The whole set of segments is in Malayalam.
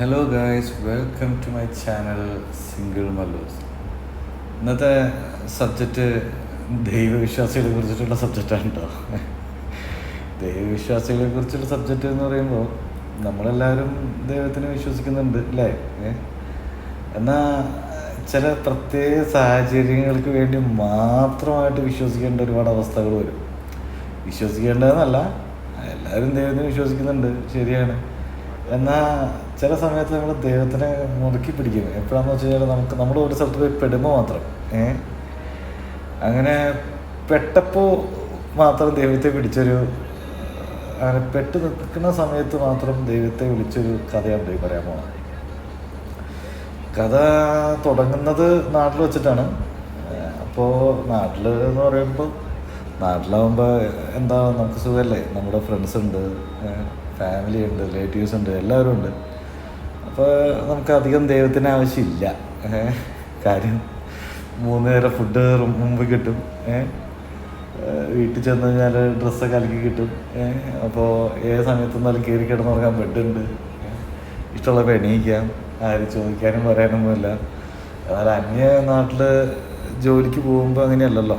Hello guys welcome to my channel single Mallus ഇന്നത്തെ സബ്ജക്റ്റ് ദൈവവിശ്വാസികളെ കുറിച്ചിട്ടുള്ള സബ്ജക്റ്റാണ് കേട്ടോ ദൈവവിശ്വാസികളെ കുറിച്ചുള്ള സബ്ജക്റ്റ് എന്ന് പറയുമ്പോൾ നമ്മളെല്ലാവരും ദൈവത്തിനെ വിശ്വസിക്കുന്നുണ്ട് അല്ലേ? എന്നാൽ ചില പ്രത്യേക സാഹചര്യങ്ങൾക്ക് വേണ്ടി മാത്രമായിട്ട് വിശ്വസിക്കേണ്ട ഒരുപാട് അവസ്ഥകൾ വരും. വിശ്വസിക്കേണ്ടതെന്നല്ല എല്ലാവരും ദൈവത്തിനെ വിശ്വസിക്കുന്നുണ്ട് ശരിയാണ്. എന്നാൽ ചില സമയത്ത് നമ്മൾ ദൈവത്തിനെ മുറുക്കി പിടിക്കും എപ്പോഴാണെന്ന് വെച്ച് കഴിഞ്ഞാൽ നമുക്ക് നമ്മൾ ഒരു സ്ഥലത്ത് പോയി പെടുമ്പോൾ മാത്രം. ഏ? അങ്ങനെ പെട്ടപ്പോൾ മാത്രം ദൈവത്തെ പിടിച്ചൊരു അങ്ങനെ പെട്ട് നിൽക്കുന്ന സമയത്ത് മാത്രം ദൈവത്തെ വിളിച്ചൊരു കഥയാണ് പോയി പറയാൻ പോകുന്നത് കഥ തുടങ്ങുന്നത് നാട്ടിൽ വെച്ചിട്ടാണ്. അപ്പോൾ നാട്ടിൽ എന്ന് പറയുമ്പോൾ നാട്ടിലാവുമ്പോൾ എന്താ നമുക്ക് സുഖമല്ലേ നമ്മുടെ ഫ്രണ്ട്സ് ഉണ്ട്. ഫാമിലി ഉണ്ട് റിലേറ്റീവ്സ് ഉണ്ട് എല്ലാവരും ഉണ്ട്. അപ്പോൾ നമുക്ക് അധികം ദൈവത്തിന് ആവശ്യമില്ല. കാര്യം മൂന്ന് നേരം ഫുഡ് മുമ്പ് കിട്ടും. വീട്ടിൽ ചെന്ന് കഴിഞ്ഞാൽ ഡ്രസ്സൊക്കെ അലക്കി കിട്ടും. അപ്പോൾ ഏത് സമയത്ത് എന്നാലും കയറി കിടന്നുറങ്ങാൻ ബെഡുണ്ട്. ഇഷ്ടമുള്ളപ്പോൾ എണീക്കാം. ആരും ചോദിക്കാനും പറയാനൊന്നുമില്ല. എന്നാൽ അന്യ നാട്ടിൽ ജോലിക്ക് പോകുമ്പോൾ അങ്ങനെയല്ലല്ലോ.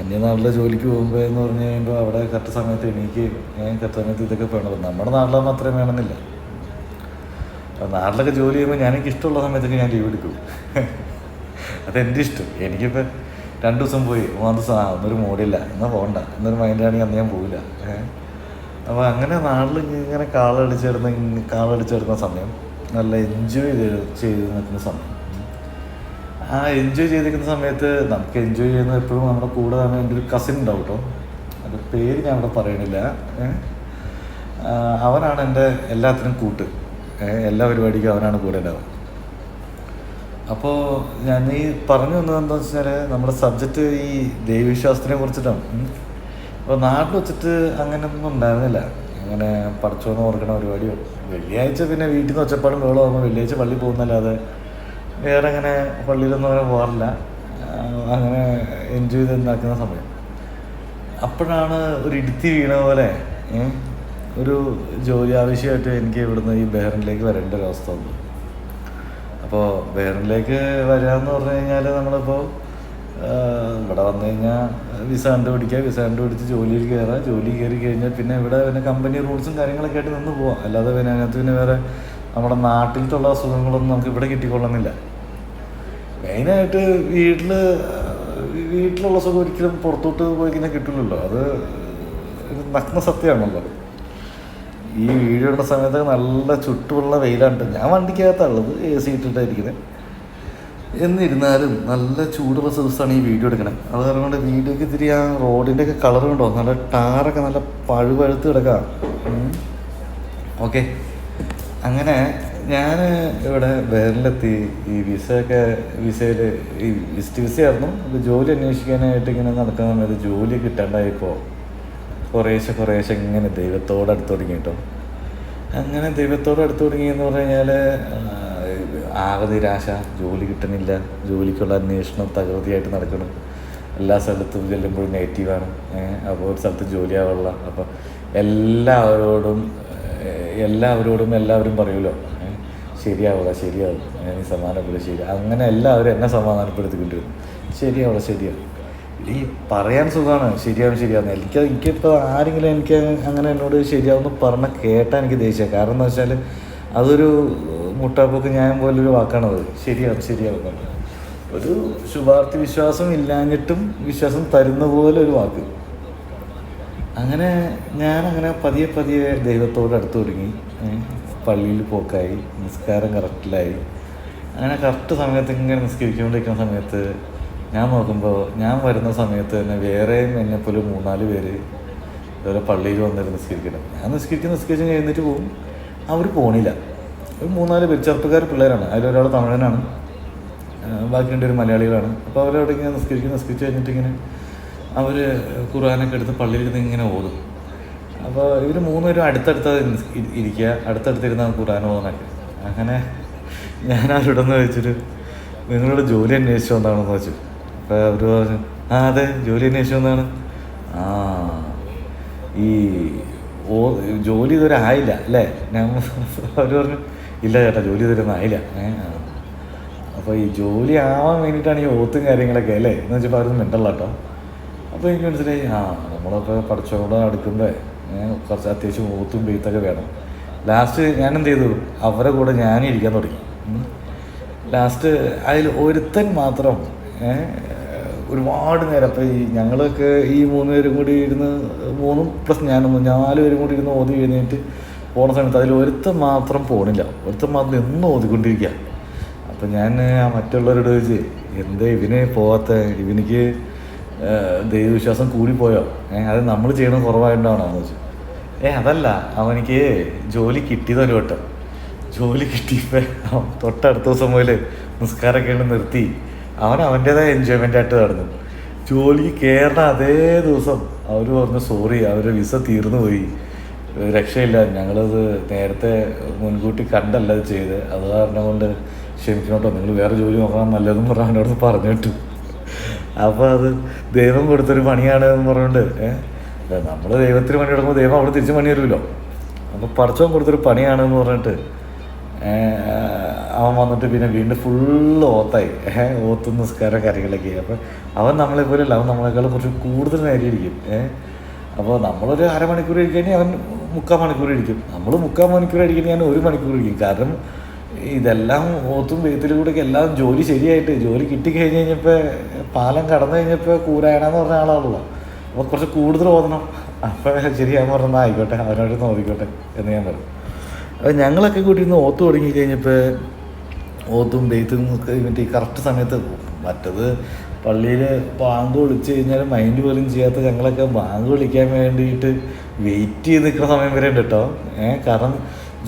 അന്യനാട്ടിലെ ജോലിക്ക് പോകുമ്പോൾ എന്ന് പറഞ്ഞു കഴിയുമ്പോൾ അവിടെ കറക്റ്റ് സമയത്ത് എനിക്ക് ഞാൻ കറക്റ്റ് സമയത്ത് ഇതൊക്കെ വേണം നമ്മുടെ നാട്ടിലാകുമ്പോൾ മാത്രമേ വേണമെന്നില്ല. അപ്പോൾ നാട്ടിലൊക്കെ ജോലി ചെയ്യുമ്പോൾ ഞാൻ എനിക്ക് ഇഷ്ടമുള്ള സമയത്തൊക്കെ ഞാൻ ലീവ് എടുക്കും. അതെന്റെ ഇഷ്ടം. എനിക്കിപ്പോൾ രണ്ട് ദിവസം പോയി. മൂന്ന് ദിവസം ആ ഒന്നൊരു മൂടില്ല എന്നാൽ പോകണ്ട എന്നൊരു മൈൻഡാണെങ്കിൽ അന്ന് ഞാൻ പോവില്ല. അപ്പോൾ അങ്ങനെ നാട്ടിൽ ഇങ്ങനെ കാളടിച്ചിടുന്ന കാളടിച്ചിടുന്ന സമയം നല്ല എൻജോയ് ചെയ്ത് ചെയ്ത് നിൽക്കുന്ന സമയം. ആ എൻജോയ് ചെയ്തിരിക്കുന്ന സമയത്ത് നമുക്ക് എൻജോയ് ചെയ്യുന്നത് എപ്പോഴും നമ്മുടെ കൂടെ തന്നെ എന്റെ ഒരു കസിൻ ഉണ്ടാവും കേട്ടോ. അത് പേര് ഞാൻ ഇവിടെ പറയണില്ല. അവനാണ് എന്റെ എല്ലാത്തിനും കൂട്ട്. എല്ലാ പരിപാടിക്കും അവനാണ് കൂടെ ഉണ്ടാവുക. അപ്പോൾ ഞാൻ ഈ പറഞ്ഞു വന്നത് എന്താണെന്ന് വെച്ചാൽ നമ്മുടെ സബ്ജക്റ്റ് ഈ ദൈവവിശ്വാസത്തിനെ കുറിച്ചിട്ടാണ്. അപ്പോൾ നാട്ടിൽ വെച്ചിട്ട് അങ്ങനെയൊന്നും ഉണ്ടായിരുന്നില്ല. അങ്ങനെ പഠിച്ചോന്ന് ഓർക്കണ പരിപാടിയോ. വെള്ളിയാഴ്ച പിന്നെ വീട്ടിൽ നിന്ന് ഒച്ചപ്പാടും വേളോ ആകുമ്പോൾ വെള്ളിയാഴ്ച പള്ളി പോകുന്നല്ലാതെ വേറെ അങ്ങനെ പള്ളിയിലൊന്നും അങ്ങനെ പോകാറില്ല. അങ്ങനെ എൻജോയ് ചെയ്ത് ഉണ്ടാക്കുന്ന സമയം. അപ്പോഴാണ് ഒരു ഇടുത്തി വീണ പോലെ ഒരു ജോലി ആവശ്യമായിട്ട് എനിക്ക് ഇവിടുന്ന് ഈ ബെഹറിനിലേക്ക് വരേണ്ട ഒരു അവസ്ഥ വന്നു. അപ്പോൾ ബെഹറിനിലേക്ക് വരാമെന്ന് പറഞ്ഞു കഴിഞ്ഞാൽ നമ്മളിപ്പോൾ ഇവിടെ വന്നു കഴിഞ്ഞാൽ വിസ കണ്ടുപിടിക്കുക വിസ കണ്ടുപിടിച്ച് ജോലിയിൽ കയറുക ജോലി കയറി കഴിഞ്ഞാൽ പിന്നെ ഇവിടെ പിന്നെ കമ്പനി റൂൾസും കാര്യങ്ങളൊക്കെ ആയിട്ട് നിന്ന് പോവാം. അല്ലാതെ പിന്നെ അതിനകത്ത് പിന്നെ വേറെ നമ്മുടെ നാട്ടിലത്തുള്ള അസുഖങ്ങളൊന്നും നമുക്ക് ഇവിടെ കിട്ടിക്കൊള്ളുന്നില്ല. മെയിനായിട്ട് വീട്ടിൽ വീട്ടിലുള്ള സുഖം ഒരിക്കലും പുറത്തോട്ട് പോയി കഴിഞ്ഞാൽ കിട്ടില്ലല്ലോ. അത് നഗ്ന സത്യമാണല്ലോ. ഈ വീഡിയോ ഇടുന്ന സമയത്തൊക്കെ നല്ല ചുട്ടുള്ള വെയിലാണ് ഞാൻ വണ്ടിക്കകത്തുള്ളത് എ സി ഇട്ടിട്ടായിരിക്കുന്നത് എന്നിരുന്നാലും നല്ല ചൂടുള്ള ദിവസമാണ് ഈ വീഡിയോ എടുക്കണേ. അത് കാരണം വീഡിയോക്ക് ഇത്തിരി ആ റോഡിന്റെ ഒക്കെ കളർ കണ്ടോ? നല്ല ടാറൊക്കെ നല്ല പഴുപഴുത്ത് കിടക്കാം. ഓക്കെ അങ്ങനെ ഞാൻ ഇവിടെ വേറിലെത്തി ഈ വിസ ഒക്കെ വിസയിൽ ഈ വിസ ആയിരുന്നു. അപ്പോൾ ജോലി അന്വേഷിക്കാനായിട്ട് ഇങ്ങനെ നടക്കുന്ന സമയത്ത് ജോലി കിട്ടാണ്ടായപ്പോൾ കുറേശ്ശെ കുറേശ്ശെ ഇങ്ങനെ ദൈവത്തോട് അടുത്ത് തുടങ്ങി കേട്ടോ. അങ്ങനെ ദൈവത്തോട് അടുത്ത് തുടങ്ങി എന്ന് പറഞ്ഞു കഴിഞ്ഞാൽ നിരാശ. ജോലി കിട്ടണില്ല. ജോലിക്കുള്ള അന്വേഷണം തകൃതിയായിട്ട് നടക്കണം. എല്ലാ സ്ഥലത്തും ചെല്ലുമ്പോഴും നെഗറ്റീവാണ്. അപ്പോൾ ഒരു സ്ഥലത്ത് ജോലി ആവുള്ള അപ്പോൾ എല്ലാവരോടും എല്ലാവരോടും എല്ലാവരും പറയുമല്ലോ ശരിയാവുക ശരിയാവും ഞാൻ ഈ സമാധാനപ്പെടുക ശരി. അങ്ങനെ എല്ലാവരും എന്നെ സമാധാനപ്പെടുത്തിക്കൊണ്ടിരുന്നു. ശരിയാവുക ശരിയാവും ഈ പറയാൻ സുഖമാണ് ശരിയാവും ശരിയാവും എനിക്ക് എനിക്കിപ്പോൾ ആരെങ്കിലും എനിക്ക് അങ്ങനെ എന്നോട് ശരിയാവുമെന്ന് പറഞ്ഞ കേട്ടാൽ എനിക്ക് ദേഷ്യം. കാരണം എന്താ വെച്ചാൽ അതൊരു മുട്ടാപ്പൊക്കെ ഞാൻ പോലൊരു വാക്കാണത് ശരിയാവും ശരിയാവും. ഒരു ശുഭാർത്ഥി വിശ്വാസം ഇല്ലാഞ്ഞിട്ടും വിശ്വാസം തരുന്ന പോലെ ഒരു വാക്ക്. അങ്ങനെ ഞാൻ അങ്ങനെ പതിയെ പതിയെ ദൈവത്തോട് അടുത്ത് തുടങ്ങി പള്ളിയിൽ പോക്കായി നിസ്കാരം കറക്റ്റിലായി. അങ്ങനെ കറക്റ്റ് സമയത്ത് ഇങ്ങനെ നിസ്കരിച്ചുകൊണ്ടിരിക്കുന്ന സമയത്ത് ഞാൻ നോക്കുമ്പോൾ ഞാൻ വരുന്ന സമയത്ത് തന്നെ വേറെയും എന്നെപ്പോലെ മൂന്നാൽ പേര് ഇതുപോലെ പള്ളിയിൽ വന്നിട്ട് നിസ്കരിക്കണം. ഞാൻ നിസ്കരിക്കുന്ന നിസ്കരിച്ച് കഴിഞ്ഞിട്ട് പോകും അവർ പോണില്ല. ഒരു മൂന്നാൽ പേര് ചെറുപ്പക്കാർ പിള്ളേരാണ്. അതിലൊരാൾ തമിഴനാണ്. ബാക്കി രണ്ടുപേർ മലയാളികളാണ്. അപ്പോൾ അവരവിടെ ഇങ്ങനെ നിസ്കരിക്കും നിസ്കരിച്ച് കഴിഞ്ഞിട്ട് ഇങ്ങനെ അവർ ഖുർആാനൊക്കെ എടുത്ത് പള്ളിയിൽ ഇങ്ങനെ ഓതും. അപ്പോൾ ഇവർ മൂന്നുപേരും അടുത്തടുത്ത് ഇരിക്കുക അടുത്തടുത്തിരുന്ന ഖുർആൻ ഓതാനൊക്കെ. അങ്ങനെ ഞാൻ അവരോട് ഒന്ന് ചോദിച്ചിട്ട് നിങ്ങളുടെ ജോലി അന്വേഷിച്ചു വന്നാണെന്ന് വെച്ചു അപ്പോൾ അവർ പറഞ്ഞു ആ അതെ ജോലി അന്വേഷിച്ചു വന്നാണ് ആ ഈ ഓ ജോലി ഇതുവരെ ആയില്ല അല്ലേ? ഞാൻ അവർ പറഞ്ഞു ഇല്ല ചേട്ടാ ജോലി ഇതുവരെ ഒന്നും ആയില്ല. അപ്പോൾ ഈ ജോലി ആവാൻ വേണ്ടിയിട്ടാണ് ഈ ഓത്തും കാര്യങ്ങളൊക്കെ അല്ലേ? എന്ന് വെച്ചപ്പോൾ അവരൊന്നും മിണ്ടല്ല കേട്ടോ. അപ്പോൾ എനിക്ക് മനസ്സിലായി ആ നമ്മളൊക്കെ പഠിച്ചോടെ അടുക്കുമ്പോൾ കുറച്ച് അത്യാവശ്യം ഓത്തും ബീത്തൊക്കെ വേണം. ലാസ്റ്റ് ഞാൻ എന്ത് ചെയ്തു? അവരെ കൂടെ ഞാൻ ഇരിക്കാൻ തുടങ്ങി. ലാസ്റ്റ് അതിൽ ഒരുത്തൻ മാത്രം ഒരുപാട് നേരം അപ്പോൾ ഈ ഞങ്ങളൊക്കെ ഈ മൂന്ന് പേരും കൂടി ഇരുന്ന് മൂന്നും പ്ലസ് ഞാനും നാല് പേരും കൂടി ഇരുന്ന് ഓതി എഴുന്നേറ്റ് പോണ സമയത്ത് അതിൽ ഒരുത്തൻ മാത്രം പോണില്ല. ഒരുത്തൻ മാത്രം എന്നും ഓതിക്കൊണ്ടിരിക്കുക അപ്പം ഞാൻ ആ മറ്റുള്ളവരോട് ചോദിച്ച് എന്താ ഇവന് പോകാത്ത ഇവനിക്ക് ദൈവവിശ്വാസം കൂടിപ്പോയോ? ഏഹ് അത് നമ്മൾ ചെയ്യണം കുറവായിട്ടാണോ എന്ന് വെച്ചു ഏ അതല്ല അവനിക്ക് ജോലി കിട്ടിയത് ഒരു വട്ടം. ജോലി കിട്ടിയപ്പോൾ തൊട്ടടുത്ത ദിവസം മുതൽ നിസ്കാരമൊക്കെ നിർത്തി. അവൻ അവന്റേതായ എൻജോയ്മെന്റ് ആയിട്ട് നടന്നു. ജോലിക്ക് കയറുന്ന അതേ ദിവസം അവർ പറഞ്ഞു സോറി അവരുടെ വിസ തീർന്നു പോയി. രക്ഷയില്ല ഞങ്ങളത് നേരത്തെ മുൻകൂട്ടി കണ്ടല്ല ചെയ്ത്. അത് കാരണം കൊണ്ട് ക്ഷമിക്കണോട്ടോ നിങ്ങൾ വേറെ ജോലി നോക്കാൻ നല്ലതെന്ന് പറഞ്ഞു അവനോട് പറഞ്ഞു വിട്ടു അപ്പോൾ അത് ദൈവം കൊടുത്തൊരു പണിയാണ് എന്ന് പറഞ്ഞുകൊണ്ട് നമ്മൾ ദൈവത്തിന് പണി കൊടുക്കുമ്പോൾ ദൈവം അവിടെ തിരിച്ച് പണി തരുമല്ലോ. അപ്പോൾ പടച്ചവൻ കൊടുത്തൊരു പണിയാണെന്ന് പറഞ്ഞിട്ട് അവൻ വന്നിട്ട് പിന്നെ വീണ്ടും ഫുള്ള് ഓത്തായി. ഓത്ത് നിസ്കാരം കാര്യങ്ങളൊക്കെ അപ്പോൾ അവൻ നമ്മളെ പോലെയല്ല അവൻ നമ്മളെക്കാളും കുറച്ച് കൂടുതൽ നേരം ഇരിക്കും അപ്പോൾ നമ്മളൊരു അരമണിക്കൂർ ഇരിക്കുകയാണെങ്കിൽ അവൻ മുക്കാൽ മണിക്കൂർ ഇരിക്കും. നമ്മൾ മുക്കാൽ മണിക്കൂർ ഇരിക്കുകയാണെങ്കിൽ ഞാൻ ഒരു മണിക്കൂർ ഇരിക്കും. കാരണം ഇതെല്ലാം ഓത്തും വേത്തിലും കൂടെ എല്ലാം ജോലി ശരിയായിട്ട് ജോലി കിട്ടിക്കഴിഞ്ഞ് കഴിഞ്ഞപ്പോൾ പാലം കടന്നു കഴിഞ്ഞപ്പോൾ കൂരായണമെന്ന് പറഞ്ഞ ആളാണല്ലോ. അപ്പോൾ കുറച്ച് കൂടുതൽ ഓതണം. അപ്പോൾ ശരിയാന്ന് പറഞ്ഞാൽ ആയിക്കോട്ടെ അവനോട് നോക്കിക്കോട്ടെ എന്ന് ഞാൻ പറഞ്ഞു. അപ്പോൾ ഞങ്ങളൊക്കെ കൂട്ടി ഇന്ന് ഓത്ത് തുടങ്ങി കഴിഞ്ഞപ്പോൾ ഓത്തും ബെയ്ത്തും കഴിഞ്ഞിട്ട് ഈ കറക്റ്റ് സമയത്ത് മറ്റത് പള്ളിയിൽ ബാങ്ക് വിളിച്ചു കഴിഞ്ഞാൽ മൈൻഡ് പോലും ചെയ്യാത്ത ഞങ്ങളൊക്കെ ബാങ്ക് വിളിക്കാൻ വേണ്ടിയിട്ട് വെയിറ്റ് ചെയ്ത് നിൽക്കുന്ന സമയം വരെ ഉണ്ട് കേട്ടോ ഏഹ് കാരണം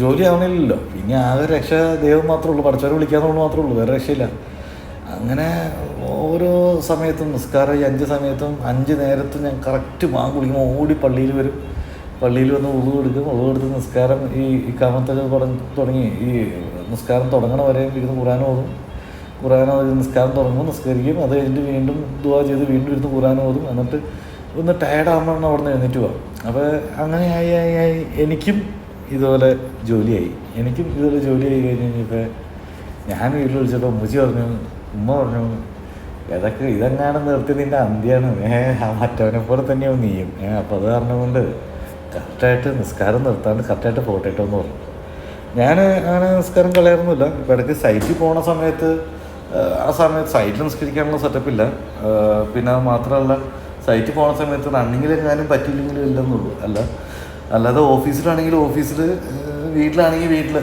ജോലി ആവണില്ലല്ലോ പിന്നെ ആകെ രക്ഷ ദൈവം മാത്രമേ ഉള്ളൂ പഠിച്ചവരെ വിളിക്കാന്നുള്ളൂ മാത്രമേ ഉള്ളൂ വേറെ രക്ഷയില്ല. അങ്ങനെ ഓരോ സമയത്തും നിസ്കാരം ഈ അഞ്ച് സമയത്തും അഞ്ച് നേരത്തും ഞാൻ കറക്റ്റ് ബാങ്ക് വിളിക്കുമ്പോൾ ഓടി പള്ളിയിൽ വരും. പള്ളിയിൽ വന്ന് ഉളു എടുക്കും ഉളു എടുത്ത് നിസ്കാരം ഈ ഈ കാമത്തൊക്കെ തുടങ്ങി. ഈ നിസ്കാരം തുടങ്ങണ വരെ ഇരുന്ന് ഖുറാൻ ഓതും. ഖുറാൻ ഓതി നിസ്കാരം തുടങ്ങും നിസ്കരിക്കും. അത് കഴിഞ്ഞിട്ട് വീണ്ടും ദുവാ ചെയ്ത് വീണ്ടും ഇരുന്ന് ഖുറാൻ ഓതും. എന്നിട്ട് ഒന്ന് ടയർഡാകുമ്പോഴാണ് അവിടെ നിന്ന് എഴുന്നേറ്റ് പോവാം അപ്പോൾ അങ്ങനെ ആയി ആയി ആയി എനിക്കും ഇതുപോലെ ജോലിയായി. എനിക്കും ഇതുപോലെ ജോലിയായി കഴിഞ്ഞ് കഴിഞ്ഞപ്പോൾ ഞാൻ വീട്ടിൽ വിളിച്ചപ്പോൾ ഉമ്മച്ചി പറഞ്ഞു ഉമ്മ പറഞ്ഞു ഇതൊക്കെ ഇതെങ്ങാനും നിർത്തി നിന്റെ അന്ത്യാണ്. ഏഹ് മറ്റവനെ പോലെ തന്നെയാവും നീയും. ഏഹ് അപ്പോൾ അത് കാരണം കൊണ്ട് കറക്റ്റായിട്ട് നിസ്കാരം നിർത്താണ്ട് കറക്റ്റായിട്ട് പോട്ടെട്ടോ എന്ന് പറഞ്ഞു. ഞാൻ അങ്ങനെ നിസ്കാരം കളയാറൊന്നുമില്ല. ഇപ്പം ഇടയ്ക്ക് സൈറ്റിൽ പോണ സമയത്ത് ആ സമയത്ത് സൈറ്റിൽ നിസ്കരിക്കാനുള്ള സെറ്റപ്പില്ല പിന്നെ അത് മാത്രമല്ല സൈറ്റിൽ പോണ സമയത്ത് റണ്ണിങ്ങിൽ എങ്ങാനും പറ്റിയില്ലെങ്കിലും ഇല്ലെന്നുള്ളൂ. അല്ല അല്ലാതെ ഓഫീസിലാണെങ്കിൽ ഓഫീസിൽ വീട്ടിലാണെങ്കിൽ വീട്ടിൽ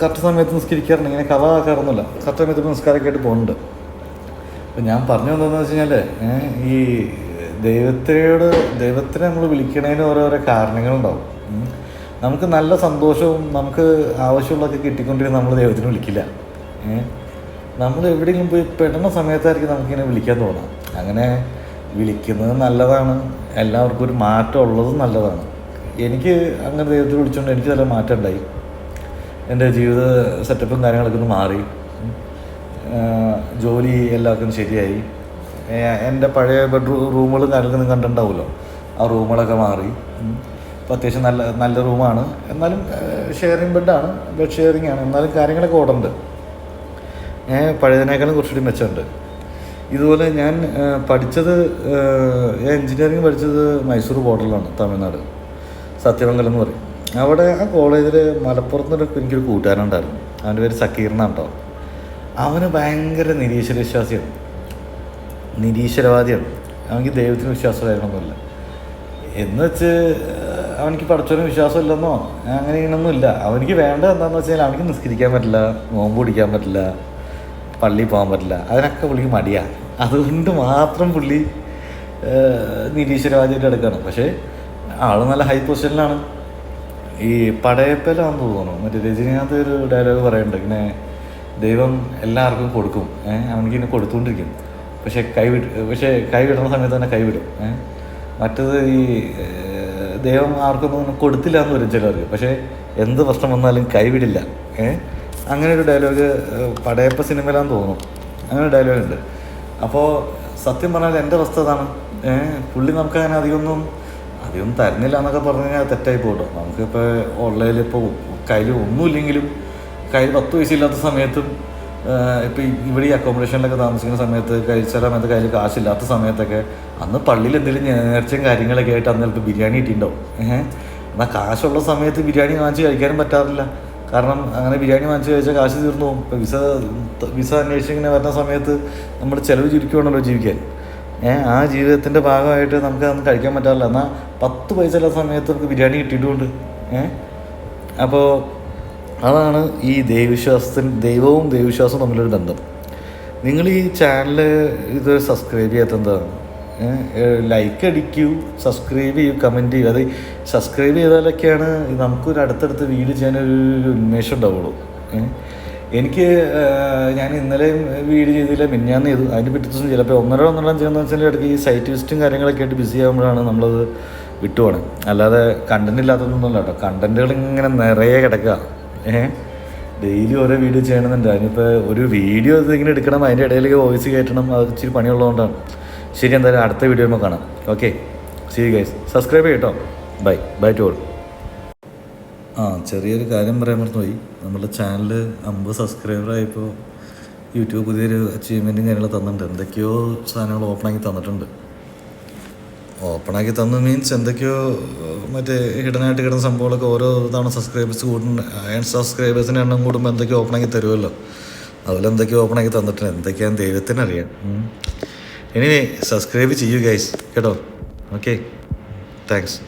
കറക്റ്റ് സമയത്ത് നിസ്കരിക്കാറുണ്ട്. ഇങ്ങനെ കഥ ആക്കാറൊന്നുമില്ല കറക്റ്റ് സമയത്ത് നിസ്കാരമൊക്കെ ആയിട്ട് പോകുന്നുണ്ട്. അപ്പം ഞാൻ പറഞ്ഞു വന്നതെന്ന് വെച്ച് കഴിഞ്ഞാൽ ഈ ദൈവത്തെയോട് ദൈവത്തിനെ നമ്മൾ വിളിക്കണതിന് ഓരോരോ കാരണങ്ങളുണ്ടാവും. നമുക്ക് നല്ല സന്തോഷവും നമുക്ക് ആവശ്യമുള്ളതൊക്കെ കിട്ടിക്കൊണ്ടിരുന്ന നമ്മൾ ദൈവത്തിന് വിളിക്കില്ല. നമ്മൾ എവിടെയെങ്കിലും പോയി പെടുന്ന സമയത്തായിരിക്കും നമുക്കിങ്ങനെ വിളിക്കാൻ തോന്നാം. അങ്ങനെ വിളിക്കുന്നത് നല്ലതാണ്. എല്ലാവർക്കും ഒരു മാറ്റം ഉള്ളതും നല്ലതാണ്. എനിക്ക് അങ്ങനെ ദൈവത്തിൽ വിളിച്ചുകൊണ്ട് എനിക്ക് നല്ല മാറ്റം ഉണ്ടായി എന്റെ ജീവിത സെറ്റപ്പും കാര്യങ്ങളൊക്കെ ഒന്ന് മാറി. ജോലി എല്ലാവർക്കും ശരിയായി. എന്റെ പഴയ ബെഡ്റൂം റൂമുകളും കാര്യങ്ങളൊന്നും കണ്ടിട്ടുണ്ടാവുമല്ലോ. ആ റൂമുകളൊക്കെ മാറി. അപ്പോൾ അത്യാവശ്യം നല്ല നല്ല റൂമാണ്. എന്നാലും ഷെയറിങ് ബെഡാണ് ബെഡ് ഷെയറിങ് ആണ്. എന്നാലും കാര്യങ്ങളൊക്കെ ഓടുന്നുണ്ട്. പഴയതിനേക്കാളും കുറച്ചുകൂടി മെച്ചമുണ്ട് ഇതുപോലെ ഞാൻ പഠിച്ചത് ഞാൻ പഠിച്ചത് മൈസൂർ ബോർഡറിലാണ് തമിഴ്നാട്. സത്യമംഗലം എന്ന് പറയും. അവിടെ ആ കോളേജിൽ മലപ്പുറത്ത് നിന്ന് എനിക്കൊരു കൂട്ടുകാരനുണ്ടായിരുന്നു. അവന്റെ പേര് സക്കീറിനാണ് കേട്ടോ അവന് ഭയങ്കര നിരീശ്വര വിശ്വാസിയാണ് നിരീശ്വരവാദിയാണ്. അവനിക്ക് ദൈവത്തിന് വിശ്വാസമായിരുന്നൊന്നുമില്ല എന്ന് വെച്ച് അവനിക്ക് പഠിച്ചവന് വിശ്വാസമില്ലെന്നോ അങ്ങനെ ഇങ്ങനൊന്നുമില്ല. അവനിക്ക് വേണ്ട എന്താണെന്ന് വെച്ചാൽ അവനിക്ക് നിസ്കരിക്കാൻ പറ്റില്ല നോമ്പ് പിടിക്കാൻ പറ്റില്ല പള്ളിയിൽ പോകാൻ പറ്റില്ല. അതിനൊക്കെ പുള്ളിക്ക് മടിയാണ് അതുകൊണ്ട് മാത്രം പുള്ളി നിരീശ്വരവാദിയായിട്ട് എടുക്കണം. പക്ഷേ ആൾ നല്ല ഹൈ പൊസിഷനിലാണ് ഈ പടയപ്പലാന്ന് തോന്നുന്നു. മറ്റേ രജനീകാന്ത് ഒരു ഡയലോഗ് പറയുന്നുണ്ട് ഇങ്ങനെ ദൈവം എല്ലാവർക്കും കൊടുക്കും. ഏഹ് അവനിക്ക് ഇങ്ങനെ കൊടുത്തുകൊണ്ടിരിക്കും പക്ഷേ കൈവിട്ട് പക്ഷേ കൈവിടുന്ന സമയത്ത് തന്നെ കൈവിടും ഏഹ് മറ്റത് ഈ ദൈവം ആർക്കൊന്നും കൊടുത്തില്ല എന്ന് വരും ചിലർക്ക്. പക്ഷേ എന്ത് പ്രശ്നം വന്നാലും കൈവിടില്ല ഏഹ് അങ്ങനെ ഒരു ഡയലോഗ് പടയപ്പ സിനിമയിലാന്ന് തോന്നുന്നു. അങ്ങനെ ഡയലോഗ് ഉണ്ട്. അപ്പോൾ സത്യം പറഞ്ഞാൽ എന്റെ അവസ്ഥ അതാണ്. ഏഹ് പുള്ളി നമുക്ക് അങ്ങനെ അധികമൊന്നും അധികം തരുന്നില്ല എന്നൊക്കെ പറഞ്ഞു കഴിഞ്ഞാൽ തെറ്റായി പോകട്ടോ നമുക്കിപ്പോൾ ഓൺലൈനിൽ ഇപ്പോൾ കയ്യിൽ ഒന്നുമില്ലെങ്കിലും കയ്യിൽ പത്ത് പൈസയില്ലാത്ത സമയത്തും ഇപ്പോൾ ഇവിടെ ഈ അക്കോമഡേഷനിലൊക്കെ താമസിക്കുന്ന സമയത്ത് കഴിച്ച സമയത്ത് കയ്യിൽ കാശില്ലാത്ത സമയത്തൊക്കെ അന്ന് പള്ളിയിൽ എന്തെങ്കിലും നേർച്ചയും കാര്യങ്ങളൊക്കെ ആയിട്ട് അന്ന് ചിലപ്പോൾ ബിരിയാണി കിട്ടിയിട്ടുണ്ടാവും. ഏഹ് എന്നാൽ കാശുള്ള സമയത്ത് ബിരിയാണി വാങ്ങിച്ച് കഴിക്കാനും പറ്റാറില്ല. കാരണം അങ്ങനെ ബിരിയാണി വാങ്ങിച്ച് കഴിച്ചാൽ കാശ് തീർന്നു പോകും. ഇപ്പോൾ വിസ വിസ അന്വേഷിച്ച് ഇങ്ങനെ വരുന്ന സമയത്ത് നമ്മൾ ചിലവ് ചുരുക്കുകയാണല്ലോ ജീവിക്കാൻ. ആ ജീവിതത്തിന്റെ ഭാഗമായിട്ട് നമുക്ക് അതൊന്നും കഴിക്കാൻ പറ്റാറില്ല. എന്നാൽ പത്ത് പൈസ ഉള്ള സമയത്ത് നമുക്ക് ബിരിയാണി കിട്ടിയിട്ടുമുണ്ട് ഏഹ് അപ്പോൾ അതാണ് ഈ ദൈവവിശ്വാസത്തിന് ദൈവവും ദൈവവിശ്വാസവും തമ്മിലൊരു ബന്ധം. നിങ്ങൾ ഈ ചാനൽ ഇത് സബ്സ്ക്രൈബ് ചെയ്യാത്ത എന്താണ്? ലൈക്ക് അടിക്കൂ സബ്സ്ക്രൈബ് ചെയ്യൂ കമന്റ് ചെയ്യൂ. അത് സബ്സ്ക്രൈബ് ചെയ്താലൊക്കെയാണ് നമുക്കൊരു അടുത്തടുത്ത് വീഡിയോ ചെയ്യാനൊരു ഉന്മേഷം ഉണ്ടാവുള്ളൂ? എനിക്ക് ഞാൻ ഇന്നലെയും വീഡിയോ ചെയ്തില്ല മിന്നാന്ന് ചെയ്തു. അതിന്റെ പിറ്റേ ദിവസം ചിലപ്പോൾ ഒന്നര ഒന്നര ചെയ്യുന്ന വെച്ചാൽ ഇടയ്ക്ക് ഈ സൈറ്റ് വിസിറ്റും കാര്യങ്ങളൊക്കെ ആയിട്ട് ബിസി ആകുമ്പോഴാണ് നമ്മളത് വിട്ടുപോകണം അല്ലാതെ കണ്ടന്റ് ഇല്ലാത്തതൊന്നുമല്ല കേട്ടോ. കണ്ടന്റുകൾ ഇങ്ങനെ നിറയെ കിടക്കുക ഏഹ് ഡെയിലി ഓരോ വീഡിയോ ചെയ്യണമെന്നുണ്ട് അതിനിപ്പോൾ ഒരു വീഡിയോ ഇങ്ങനെ എടുക്കണം അതിന്റെ ഇടയിലേക്ക് വോയിസ് കയറ്റണം അത് ഇച്ചിരി പണിയുള്ളതുകൊണ്ടാണ്. ശരി എന്തായാലും അടുത്ത വീഡിയോ കാണാം. ഓക്കെ സി ഗൈസ് സബ്സ്ക്രൈബ് ചെയ്യട്ടോ ബൈ ബൈ ടു ഓൾ ആ ചെറിയൊരു കാര്യം പറയാൻ മറന്നുപോയി. നമ്മുടെ ചാനൽ അമ്പത് സബ്സ്ക്രൈബർ ആയപ്പോൾ യൂട്യൂബ് പുതിയൊരു അച്ചീവ്മെന്റും കാര്യങ്ങളും തന്നിട്ടുണ്ട്. എന്തൊക്കെയോ സാധനങ്ങൾ ഓപ്പണാക്കി തന്നിട്ടുണ്ട്. ഓപ്പണാക്കി തന്നു മീൻസ് എന്തൊക്കെയോ മറ്റേ ഹിഡനായിട്ട് കിടന്ന സംഭവങ്ങളൊക്കെ ഓരോ തവണ സബ്സ്ക്രൈബേഴ്സ് കൂടുന്ന സബ്സ്ക്രൈബേഴ്സിന്റെ എണ്ണം കൂടുമ്പോൾ എന്തൊക്കെയോ ഓപ്പണാക്കി തരുമല്ലോ അതുപോലെ എന്തൊക്കെയോ ഓപ്പണാക്കി തന്നിട്ടുണ്ട്. എന്തൊക്കെയാന്ന് ദൈവത്തിനറിയാം. ഇനി സബ്സ്ക്രൈബ് ചെയ്യൂ ഗൈസ് കേട്ടോ? Okay thanks